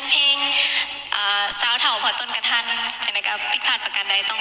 านเพลงสาวเถ่าพอต้นกระทันนะครับผิดพาดประกันใดต้อง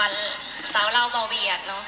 วันสาวเราเบาเบียดเนาะ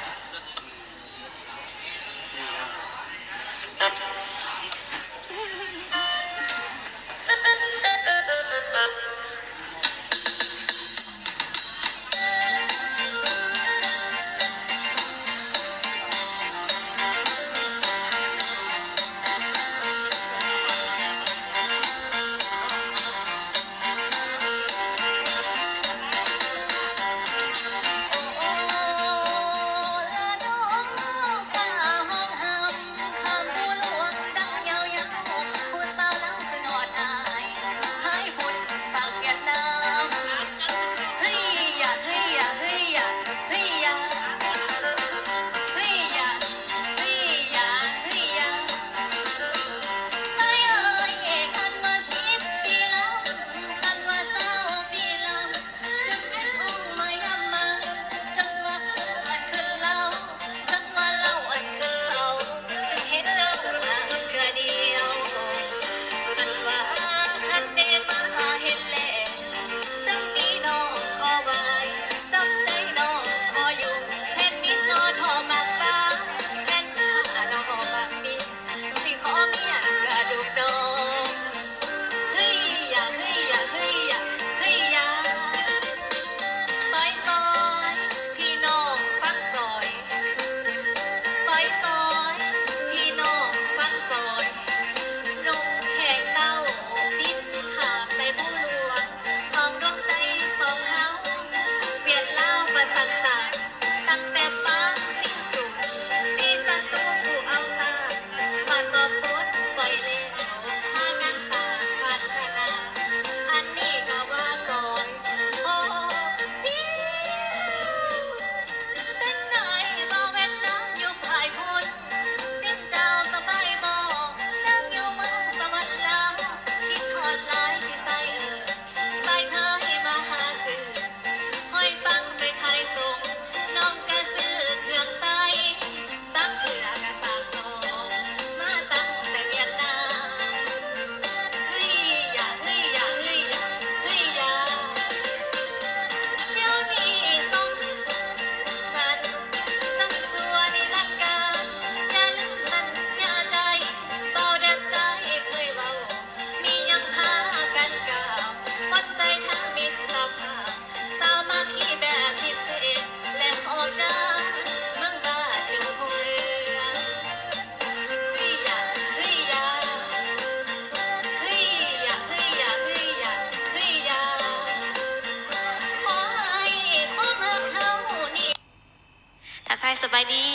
สบายดี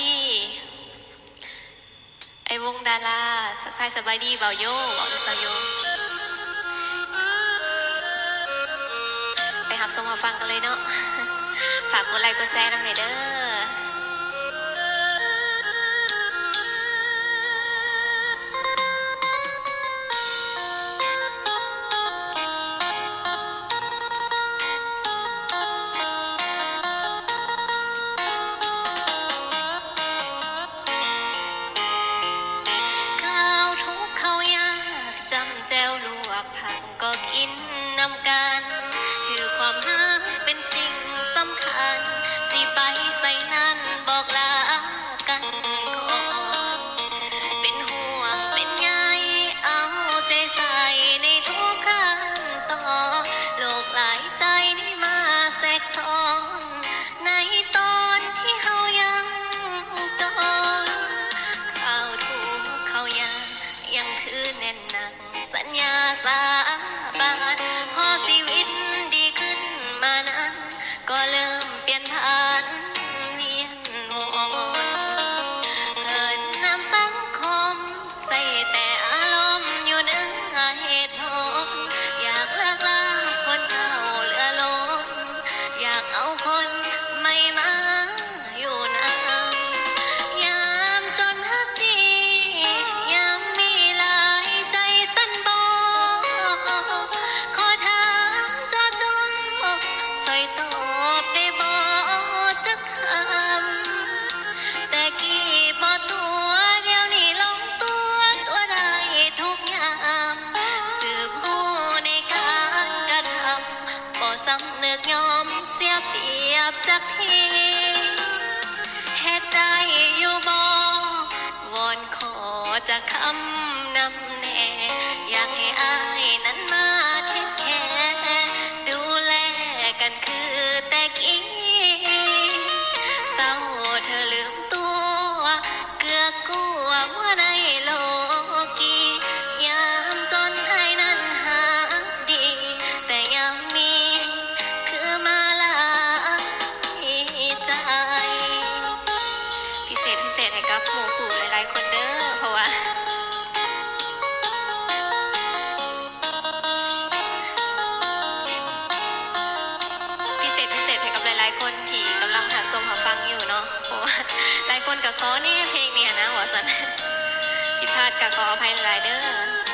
ไอ้วงดาราสักทายสบายดีเบาโยเบาเบาโย ไปหับสมมาฟังกันเลยเนาะ ฝากกดไลค์กดแชร์น้ำหน่อยเด้อ เนือกยอมเสียเปรียบจักทีเหตุใดอยู่บ่วอนขอจากคำนำแน่ อยากให้อายนั้นมาแค่แค่ดูแลกันคือแต่กิ้ คนกับซอนี่เพลงเนี่ยนะหัวสันผิดพลาดกับขออภัยหลายเด้อ